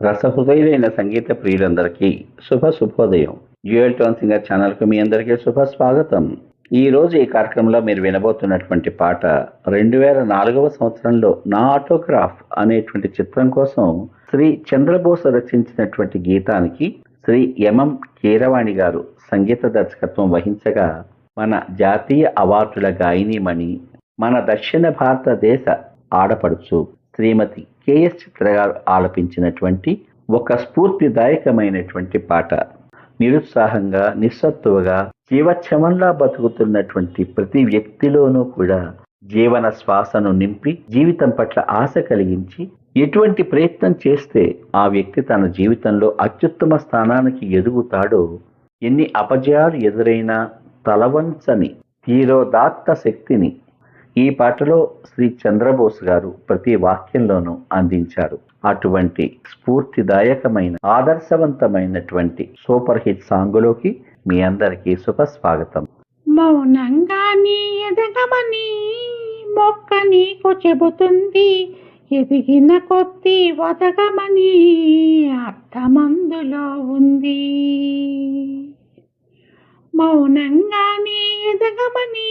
రసహృదయులైన సంగీత ప్రియులందరికీ శుభ శుభోదయం. Jewel tone singer ఛానల్కు మీ అందరికీ శుభ స్వాగతం. ఈ రోజు ఈ కార్యక్రమంలో మీరు వినబోతున్నటువంటి పాట రెండు వేల నాలుగవ సంవత్సరంలో నా ఆటోగ్రాఫ్ అనేటువంటి చిత్రం కోసం శ్రీ చంద్రబోస్ రచించినటువంటి గీతానికి శ్రీ ఎంఎం కీరవాణి గారు సంగీత దర్శకత్వం వహించగా మన జాతీయ అవార్డుల గాయనీమణి మన దక్షిణ భారతదేశ ఆడపడుచు శ్రీమతి కేఎస్ చిత్ర గారు ఆలపించినటువంటి ఒక స్ఫూర్తిదాయకమైనటువంటి పాట. నిరుత్సాహంగా నిస్సత్తువగా జీవచ్ఛమంలా బతుకుతున్నటువంటి ప్రతి వ్యక్తిలోనూ కూడా జీవన శ్వాసను నింపి జీవితం పట్ల ఆశ కలిగించి ఎటువంటి ప్రయత్నం చేస్తే ఆ వ్యక్తి తన జీవితంలో అత్యుత్తమ స్థానానికి ఎదుగుతాడో ఎన్ని అపజయాలు ఎదురైనా తలవంచని తీరోదాత్త శక్తిని ఈ పాటలో శ్రీ చంద్రబోస్ గారు ప్రతి వాక్యంలోనూ అందించారు. అటువంటి స్ఫూర్తిదాయకమైన ఆదర్శవంతమైనటువంటి సూపర్ హిట్ సాంగులోకి మీ అందరికీ శుభ స్వాగతం. మౌనంగా నీ ఎదగమని మొక్క నీకు చెబుతుంది. ఎదిగిన కొద్ది వదగమని అర్థమందులో ఉంది. మౌనంగా నీ ఎదగమని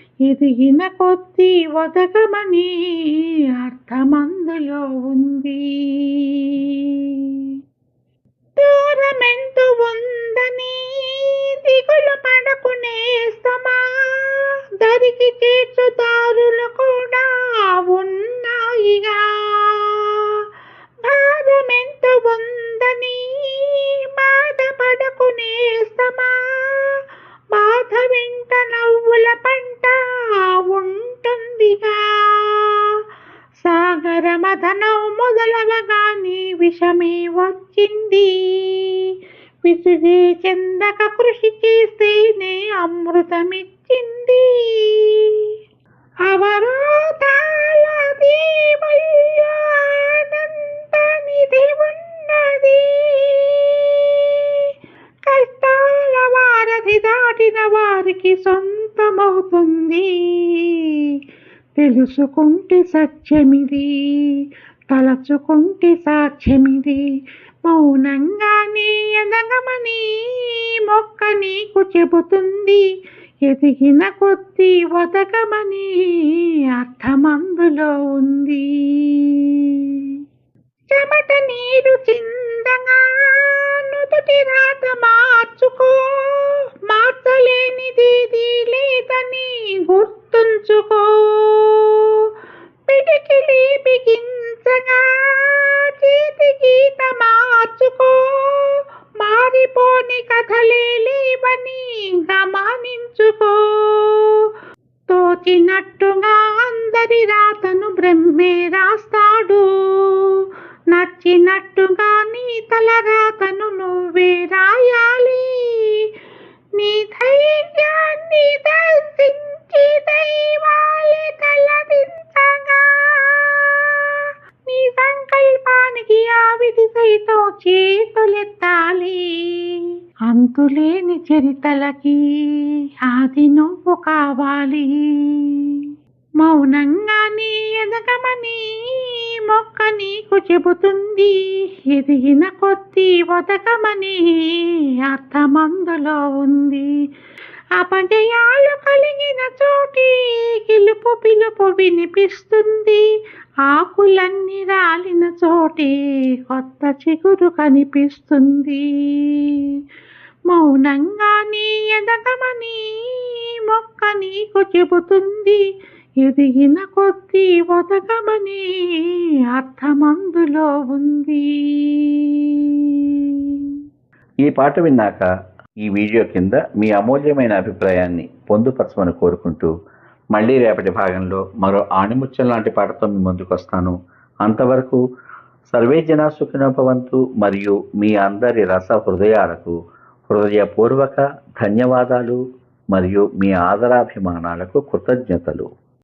ఎదిగిన కొద్ది వదగమని అర్థమందులో ఉంది. దూరమెంతు ఉందని దిగులు పడకునేస్తమా దరికి చేర్చుదారులు కూడా ఉన్నాయిగా. బాధమెంతు ఉందని రమధనం మదనం విషమే వచ్చింది. విసిగే చెందక కృషి చేస్తేనే అమృతమిచ్చింది. అవరోధాల అనంత నిధి ఉన్నది. కష్టాల వారధి దాటిన వారికి సొంతమవుతుంది. తెలుసుకుంటే సత్యమిది తలచుకుంటే సాక్ష్యమిది. మౌనంగా నీ ఎదగమని మొక్క నీకు చెబుతుంది. ఎదిగిన కొద్ది వదగమని అర్థమందులో ఉంది. చెమట నీరు చిందగా నుదుటి రాత మార్చుకో. మార్చలేనిది లేదని గుర్తుంచుకో. గమనించుకో తోచినట్టుగా అందరి రాతను బ్రహ్మే రాస్తాడు. నచ్చినట్టుగా నీ తల అంతులేని చరితలకి ఆది నువ్వు కావాలి. మౌనంగా నీ ఎదగమని మొక్క నీకు చెబుతుంది. ఎదిగిన కొద్ది వదకమని అర్థమందులో ఉంది. అపజయాలు కలిగిన చోటి గిలుపు పిలుపు వినిపిస్తుంది. ఆకులన్నీ రాలిన చోటి కొత్త చిగురు కనిపిస్తుంది. మౌనంగా నీ ఎదగమని మొక్క నీకు చెబుతుంది. ఎదిగిన కొద్ది వదగమని అర్థమందులో ఉంది. ఈ పాట విన్నాక ఈ వీడియో కింద మీ అమూల్యమైన అభిప్రాయాన్ని పొందుపరచమని కోరుకుంటూ మళ్ళీ రేపటి భాగంలో మరో ఆణిముత్యం లాంటి పాటతో మీ ముందుకు వస్తాను. అంతవరకు సర్వే జనా సుఖినోపవంతు మరియు మీ అందరి రస హృదయాలకు హృదయపూర్వక ధన్యవాదాలు మరియు మీ ఆదరాభిమానాలకు కృతజ్ఞతలు.